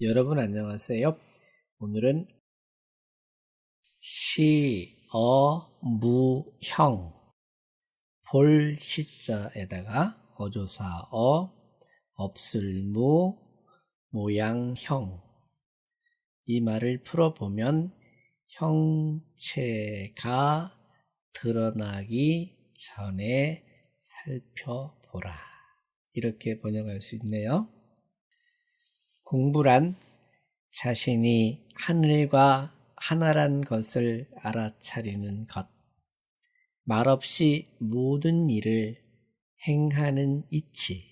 여러분 안녕하세요. 오늘은 시, 어, 무, 형 볼 시자에다가 어조사 어, 없을 무, 모양 형 이 말을 풀어보면 형체가 드러나기 전에 살펴보라. 이렇게 번역할 수 있네요. 공부란 자신이 하늘과 하나란 것을 알아차리는 것. 말없이 모든 일을 행하는 이치.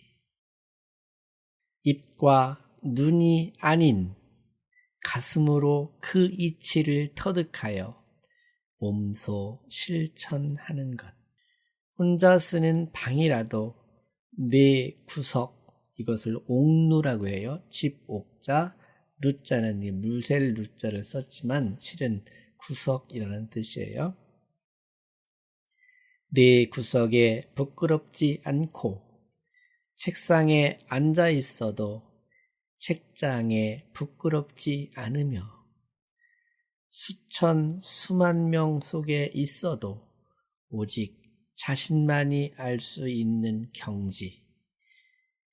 입과 눈이 아닌 가슴으로 그 이치를 터득하여 몸소 실천하는 것. 혼자 쓰는 방이라도 내 구석, 이것을 옥루라고 해요. 집 옥자, 루자는 물셀 루자를 썼지만 실은 구석이라는 뜻이에요. 내 구석에 부끄럽지 않고 책상에 앉아 있어도 책장에 부끄럽지 않으며 수천 수만 명 속에 있어도 오직 자신만이 알 수 있는 경지.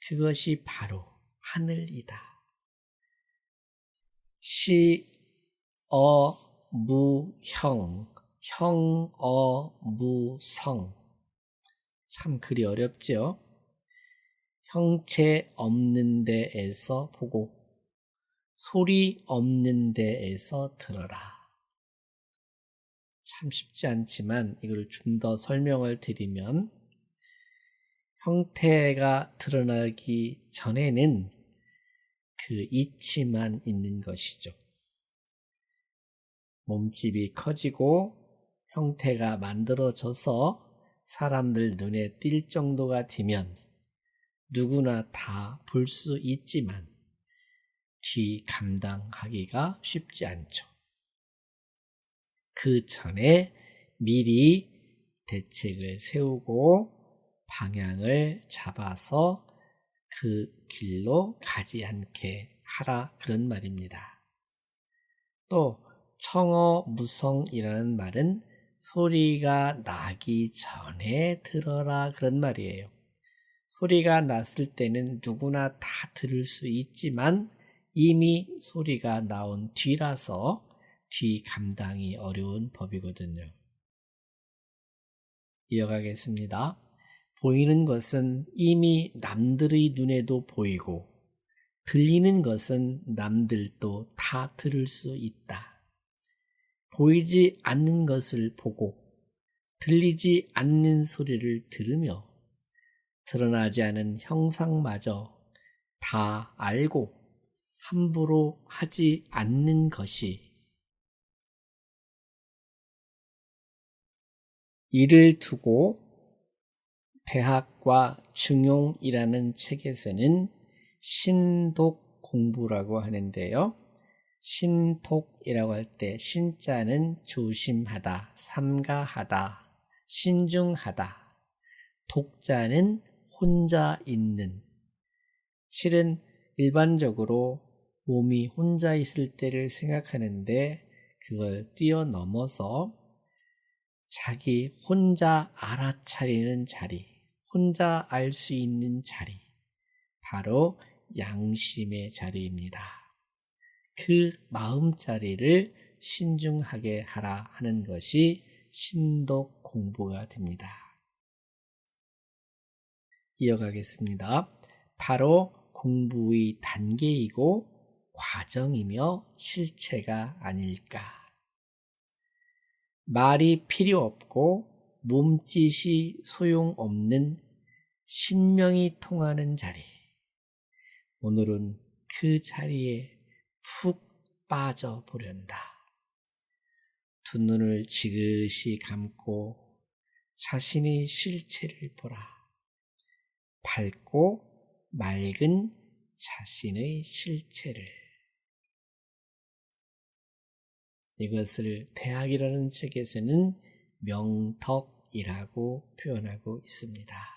그것이 바로 하늘이다. 시, 어, 무, 형, 형, 어, 무, 성. 참 글이 어렵죠? 형체 없는 데에서 보고, 소리 없는 데에서 들어라. 참 쉽지 않지만 이걸 좀 더 설명을 드리면 형태가 드러나기 전에는 그 이치만 있는 것이죠. 몸집이 커지고 형태가 만들어져서 사람들 눈에 띌 정도가 되면 누구나 다 볼 수 있지만 뒤 감당하기가 쉽지 않죠. 그 전에 미리 대책을 세우고 방향을 잡아서 그 길로 가지 않게 하라 그런 말입니다. 또 청어 무성이라는 말은 소리가 나기 전에 들어라 그런 말이에요. 소리가 났을 때는 누구나 다 들을 수 있지만 이미 소리가 나온 뒤라서 뒤 감당이 어려운 법이거든요. 이어가겠습니다. 보이는 것은 이미 남들의 눈에도 보이고 들리는 것은 남들도 다 들을 수 있다. 보이지 않는 것을 보고 들리지 않는 소리를 들으며 드러나지 않은 형상마저 다 알고 함부로 하지 않는 것이 이를 두고 대학과 중용이라는 책에서는 신독 공부라고 하는데요. 신독이라고 할 때 신자는 조심하다, 삼가하다, 신중하다. 독자는 혼자 있는. 실은 일반적으로 몸이 혼자 있을 때를 생각하는데 그걸 뛰어넘어서 자기 혼자 알아차리는 자리, 혼자 알 수 있는 자리, 바로 양심의 자리입니다. 그 마음 자리를 신중하게 하라 하는 것이 신독 공부가 됩니다. 이어가겠습니다. 바로 공부의 단계이고 과정이며 실체가 아닐까. 말이 필요 없고 몸짓이 소용없는 신명이 통하는 자리. 오늘은 그 자리에 푹 빠져 보련다. 두 눈을 지그시 감고 자신의 실체를 보라. 밝고 맑은 자신의 실체를. 이것을 대학이라는 책에서는 명덕 이라고 표현하고 있습니다.